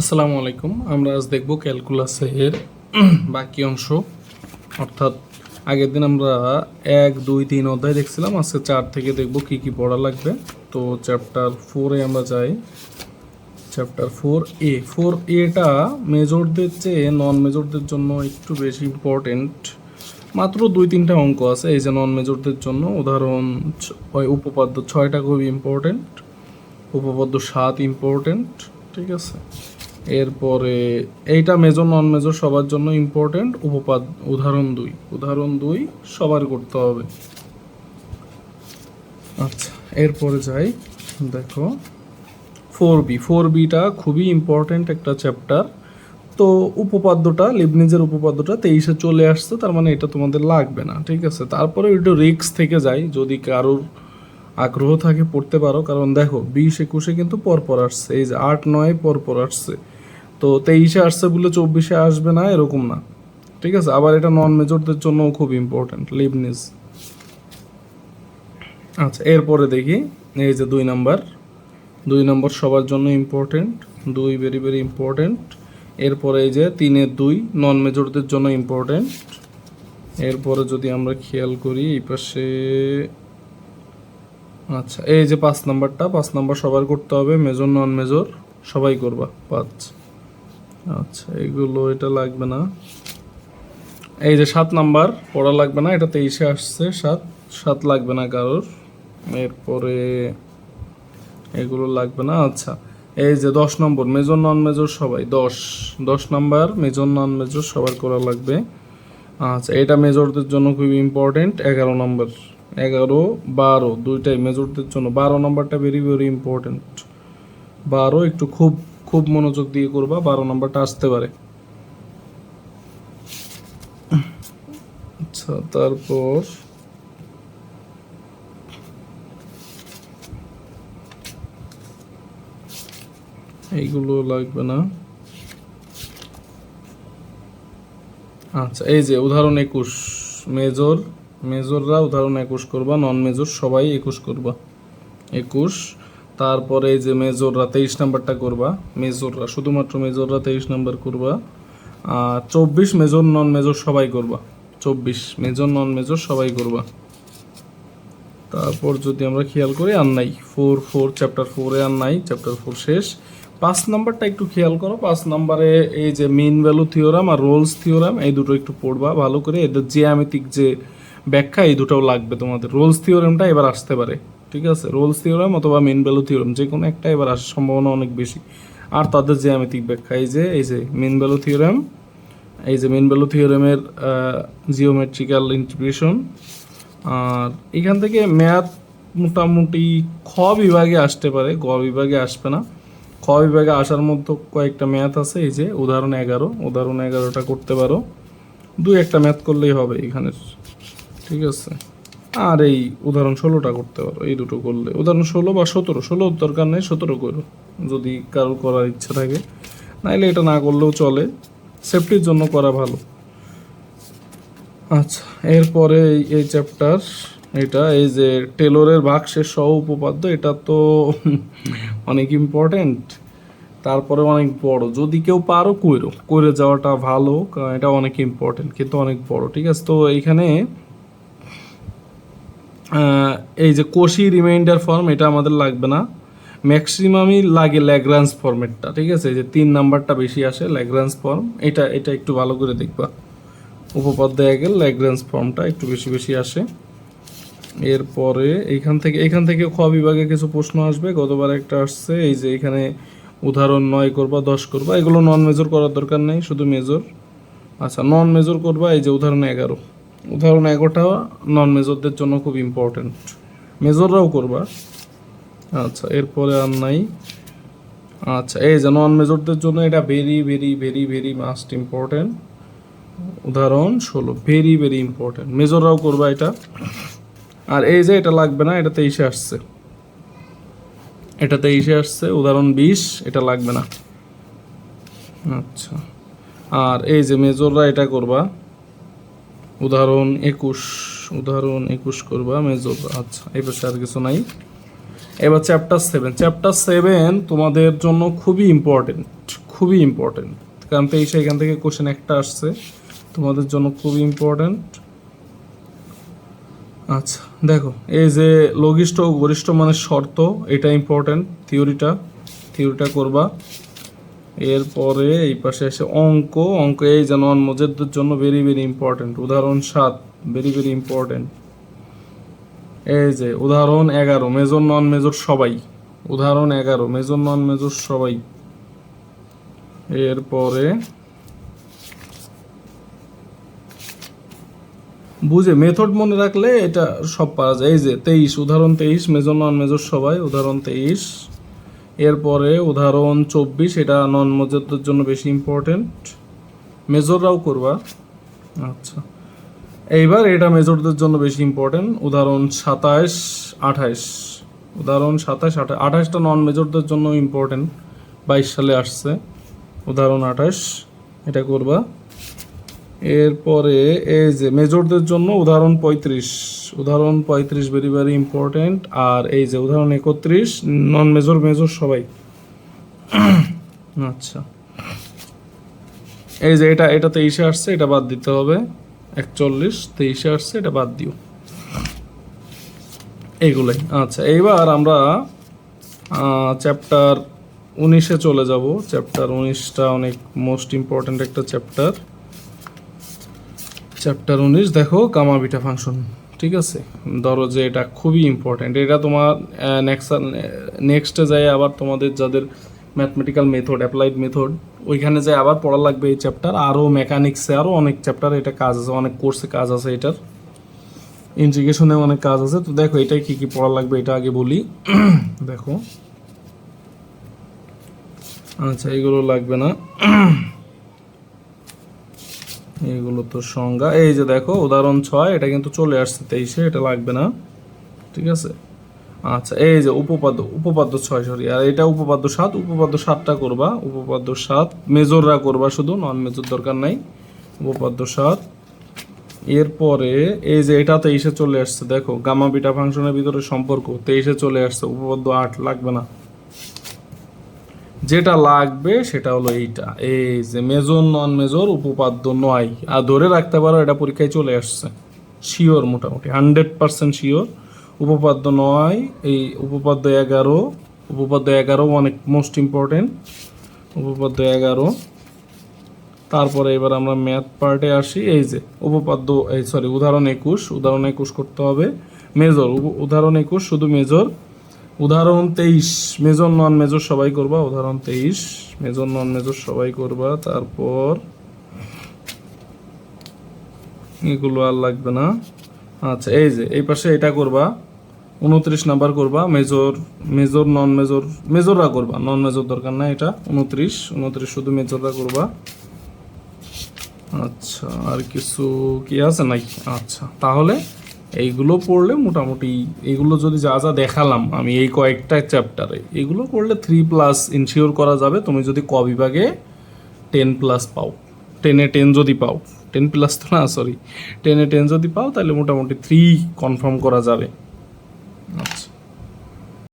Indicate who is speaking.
Speaker 1: আসসালামু আলাইকুম। আমরা আজ দেখব ক্যালকুলাসের বাকি অংশ। অর্থাৎ আগের দিন আমরা এক, দুই, তিন অধ্যায় দেখছিলাম। আজকে চার থেকে দেখব কি কি পড়া লাগবে। তো চ্যাপ্টার ফোরে আমরা যাই। চ্যাপ্টার ফোর এ ফোর এটা মেজরদের চেয়ে নন মেজরদের জন্য একটু বেশি ইম্পর্টেন্ট মাত্র দুই, তিনটা অঙ্ক আছে। এই যে নন মেজরদের জন্য উদাহরণ উপপাদ্য ছয়টা খুবই ইম্পর্টেন্ট উপপাদ্য সাত ইম্পর্টেন্ট ঠিক আছে? এরপরে এইটা মেজর নন মেজর সবার জন্য ইম্পর্টেন্ট উপপাদ, উদাহরণ দুই। উদাহরণ দুই, সবার করতে হবে। আচ্ছা এরপরে যাই। দেখো ফোর বি ফোর বিটা খুবই ইম্পর্টেন্ট একটা চ্যাপ্টার তো উপপাদ্যটা লিবনিজের উপপাদ্যটা তেইশে চলে আসছে, তার মানে এটা তোমাদের লাগবে না, ঠিক আছে? তারপরে একটু রিক্স থেকে যাই, যদি কারোর আগ্রহ থাকে পড়তে পারো। কারণ দেখো, বিশ একুশে কিন্তু পরপর আসছে, এই যে আট, নয় পরপর আসছে। তো তেইশে আসছে বলে চব্বিশে আসবে না, এরকম না। ঠিক আছে? আবার এটা নন মেজরদের জন্য খুব ইম্পর্টেন্ট লিবনিজ আচ্ছা এরপরে দেখি, এই যে দুই নাম্বার। দুই নম্বর সবার জন্য ইম্পর্টেন্ট দুই ভেরি ভেরি ইম্পর্টেন্ট এরপরে এই যে তিনের দুই নন মেজরদের জন্য ইম্পর্টেন্ট এরপরে যদি আমরা খেয়াল করি, এই পাশে আচ্ছা এই যে পাঁচ নাম্বারটা, পাঁচ নাম্বার সবার করতে হবে মেজর নন মেজর সবাই করবা, পাঁচ। আচ্ছা এগুলো এটা লাগবে না। এই যে সাত নাম্বার পড়া লাগবে না, এটা তেইশে আসছে, সাত সাত লাগবে না কারোর। এরপরে এগুলো লাগবে না আচ্ছা। এই যে দশ নম্বর মেজর নন মেজর সবাই, দশ দশ নাম্বার মেজর নন মেজর সবার করা লাগবে। আচ্ছা এটা মেজরদের জন্য খুবই ইম্পর্টেন্ট এগারো নম্বর। এগারো, বারো, দুইটাই মেজরদের জন্য। বারো নম্বরটা ভেরি ভেরি ইম্পর্টেন্ট বারো একটু খুব খুব মনোযোগ দিয়ে করবা, বারো নম্বরটা আসতে পারে। আচ্ছা তারপর এইগুলো লাগবে না। আচ্ছা এই যে উদাহরণ একুশ, মেজর, মেজররা উদাহরণ একুশ করবা নন মেজর সবাই একুশ করবা। একুশ তারপরে এই যে মেজররা তেইশ নাম্বারটা করবা, মেজররা, শুধুমাত্র মেজররা তেইশ নাম্বার করবা, আর চব্বিশ মেজর, নন মেজর সবাই করবা। চব্বিশ মেজর, নন মেজর সবাই করবা। তারপর যদি আমরা খেয়াল করি, আর নাই ফোর ফোর চ্যাপ্টার ফোরে আর নাই চ্যাপ্টার ফোর শেষ। পাঁচ নাম্বারটা একটু খেয়াল করো, পাঁচ নাম্বারে এই যে মিন ভ্যালু থিওরাম আর রোলস থিওরাম এই দুটো একটু পড়বা ভালো করে। এদের জিয়ামিতিক যে ব্যাখ্যা, এই দুটোও লাগবে তোমাদের। রোলস থিওরামটা এবার আসতে পারে। ঠিক আছে রোলস থিওরাম অথবা মিন ভ্যালু থিওরাম যে কোনো একটা এবার আসার সম্ভাবনা অনেক বেশি। আর তাদের যে জিয়ামিতিক ব্যাখ্যা, এই যে এই যে মিন ভ্যালু থিওরাম এই যে মিন ভ্যালু থিওরামের জিওমেট্রিক্যাল ইন্টিগ্রেশন আর এখান থেকে ম্যাথ মোটামুটি খ বিভাগে আসতে পারে, গ বিভাগে আসবে না। খ বিভাগে আসার মধ্যে কয়েকটা ম্যাথ আছে, এই যে উদাহরণ এগারো, উদাহরণ এগারোটা করতে পারো। দুই একটা ম্যাথ করলেই হবে এখানের, ঠিক আছে। আর এই উদাহরণ ষোলোটা করতে পারো, এই দুটো করলে। উদাহরণ ষোলো বা সতেরো ষোলো দরকার নেই, সতেরো করো, যদি কারোর করার ইচ্ছা থাকে। নাইলে এটা না করলেও চলে সেফটির জন্য করা ভালো। আচ্ছা এরপরে এই- চ্যাপ্টার এটা, এই যে টেলরের বাক্সের সহ উপপাদ্য, এটা তো অনেক ইম্পর্টেন্ট তারপরে অনেক বড়। যদি কেউ পারো, কইরো। করে যাওয়াটা ভালো, কারণ এটা অনেক ইম্পর্টেন্ট কিন্তু অনেক বড়, ঠিক আছে? তো এইখানে এই যে কোশি রিমাইন্ডার ফর্ম এটা আমাদের লাগবে না। ম্যাক্সিমামই লাগে ল্যাগ্রান্স ফর্মেটটা ঠিক আছে? যে তিন নাম্বারটা বেশি আসে ল্যাগ্রান্স ফর্ম এটা এটা একটু ভালো করে দেখবা। উপপাদ্য একের ল্যাগ্রান্স ফর্মটা একটু বেশি বেশি আসে। এরপরে এইখান থেকে এখান থেকে খ বিভাগে কিছু প্রশ্ন আসবে, গতবার একটা আসছে, এই যে এখানে উদাহরণ নয় করবা, দশ করবা, এগুলো নন মেজর করার দরকার নেই, শুধু মেজর আচ্ছা নন মেজর করবা, এই যে উদাহরণ এগারো। উদাহরণ এগারোটা নন মেজরদের জন্য খুব ইম্পর্টেন্ট মেজররাও করবা। আচ্ছা এরপরে আর নাই। আচ্ছা এই যে নন মেজরদের জন্য এটা very very very very must important উদাহরণ ষোলো ভেরি ভেরি ইম্পর্টেন্ট মেজররাও করবা এটা। আর এই যে এটা লাগবে না, এটা তেইশে আসছে। এটা তেইশে আসছে, উদাহরণ বিশ, এটা লাগবে না। আচ্ছা আর এই যে মেজররা এটা করবা। উদাহরণ একুশ উদাহরণ একুশ করবা মেজর আচ্ছা এই পাশে আর কিছু নাই। এবার চ্যাপ্টার সেভেন চ্যাপ্টার সেভেন তোমাদের জন্য খুবই ইম্পর্টেন্ট খুবই ইম্পর্টেন্ট কারণ তেইশে এখান থেকে কোশ্চেন একটা আসছে, তোমাদের জন্য খুবই ইম্পর্টেন্ট আচ্ছা দেখো, এই যে লঘিষ্ঠ ও গরিষ্ঠ মানের শর্ত, এটা ইম্পর্টেন্ট থিওরিটা থিওরিটা করবা। এরপরে এই পাশে এসে অঙ্ক। অঙ্ক এই যেন মজেদদের জন্য ভেরি ভেরি ইম্পর্টেন্ট উদাহরণ সাত ভেরি ভেরি ইম্পর্টেন্ট এই যে উদাহরণ এগারো মেজর নন মেজর সবাই। উদাহরণ এগারো মেজর নন মেজর সবাই। এরপরে বুঝে মেথড মনে রাখলে এটা সব পাওয়া যায়। এই যে তেইশ, উদাহরণ তেইশ মেজর নন মেজর সবাই, উদাহরণ তেইশ। এরপরে উদাহরণ চব্বিশ, এটা নন মেজরদের জন্য বেশি ইম্পর্টেন্ট মেজররাও করবা। আচ্ছা। এইবার এটা মেজরদের জন্য বেশি ইম্পর্টেন্ট উদাহরণ সাতাশ, আঠাশ। উদাহরণ সাতাশ, আঠাশ, আঠাশটা নন মেজরদের জন্য ইম্পর্টেন্ট বাইশ সালে আসছে। উদাহরণ আঠাশ, এটা করবা। এরপরে এই যে মেজরদের জন্য উদাহরণ পঁয়ত্রিশ উদাহরণ পঁয়ত্রিশ ভেরি ভেরি ইম্পর্টেন্ট আর এই যে উদাহরণ একত্রিশ নন মেজর মেজর সবাই। আচ্ছা। এই যে এটা এটা তেইশে আসছে, এটা বাদ দিতে হবে। একচল্লিশ, তেইশে আসছে, এটা বাদ দিও। এইগুলাই আচ্ছা এইবার আমরা চ্যাপ্টার উনিশে চলে যাব। চ্যাপ্টার উনিশটা অনেক মোস্ট ইম্পর্ট্যান্ট একটা চ্যাপ্টার চ্যাপ্টার উনিশ, দেখো কামা বিটা ফাংশন ঠিক আছে? ধরো যে এটা খুবই ইম্পর্ট্যান্ট এটা তোমার নেক্সট নেক্সটে যায় আবার তোমাদের যাদের ম্যাথমেটিক্যাল মেথড অ্যাপ্লাইড মেথড ওইখানে যায় আবার পড়া লাগবে এই চ্যাপ্টার আরও মেকানিক্সে আরও অনেক চ্যাপ্টার এটা কাজ আছে, অনেক কোর্সে কাজ আছে এটার। ইন্টিগ্রেশনে অনেক কাজ আছে। তো দেখো এটাই কী কী পড়া লাগবে এটা আগে বলি। দেখো। আচ্ছা এগুলো লাগবে না। এগুলো তো সংজ্ঞা। এই যে দেখো, উদাহরণ ছয়, এটা কিন্তু চলে আসছে তেইশে, এটা লাগবে না। ঠিক আছে? আচ্ছা এই যে উপপাদ্য উপপাদ্য ছয়, সরি। আর এটা উপপাদ্য সাত, উপপাদ্য সাতটা করবা। উপপাদ্য সাত, মেজররা করবা শুধু, নন মেজর দরকার নাই। উপপাদ্য সাত। এরপরে, এই যে এটা তেইশে চলে আসছে, দেখো, গামা বিটা ফাংশনের ভিতরে সম্পর্ক, তেইশে চলে আসছে, উপপাদ্য আট, লাগবে না। যেটা লাগবে সেটা হলো এইটা। এই যে মেজর নন মেজর উপপাদ্য নয়। আর ধরে রাখতে পারো এটা পরীক্ষায় চলে আসছে। শিওর মোটামুটি হান্ড্রেড পার্সেন্ট শিওর উপপাদ্য নয়, এই উপপাদ্য এগারো উপপাদ্য এগারো অনেক মোস্ট ইম্পর্টেন্ট উপপাদ্য এগারো। তারপরে এবার আমরা ম্যাথ পার্টে আসি। এই যে উপপাদ্য, এই সরি উদাহরণ একুশ। উদাহরণ একুশ করতে হবে। মেজর উদাহরণ একুশ শুধু মেজর উদাহরণ তেইশ, মেজর, নন মেজর সবাই করবা? উদাহরণ তেইশ, মেজর, নন মেজর সবাই করবা। তারপর এগুলো আর লাগবে না। আচ্ছা এই যে, এই পাশে এটা করবা। উনত্রিশ নাম্বার করবা। মেজর মেজর, নন মেজর, মেজররা করবা। নন মেজর দরকার না এটা। উনত্রিশ উনত্রিশ শুধু মেজররা করবা। আচ্ছা আর কিছু কি আছে নাকি? আচ্ছা তাহলে এইগুলো পড়লে মোটামুটি এগুলো যদি যা যা দেখালাম, আমি এই কয়েকটা চ্যাপ্টারে এগুলো পড়লে থ্রি প্লাস ইনশিওর করা যাবে তুমি যদি ক বিভাগে টেন প্লাস পাও। টেনে টেন যদি পাও টেন প্লাস তো না সরি টেনে টেন যদি পাও, তাহলে মোটামুটি থ্রি কনফার্ম করা যাবে।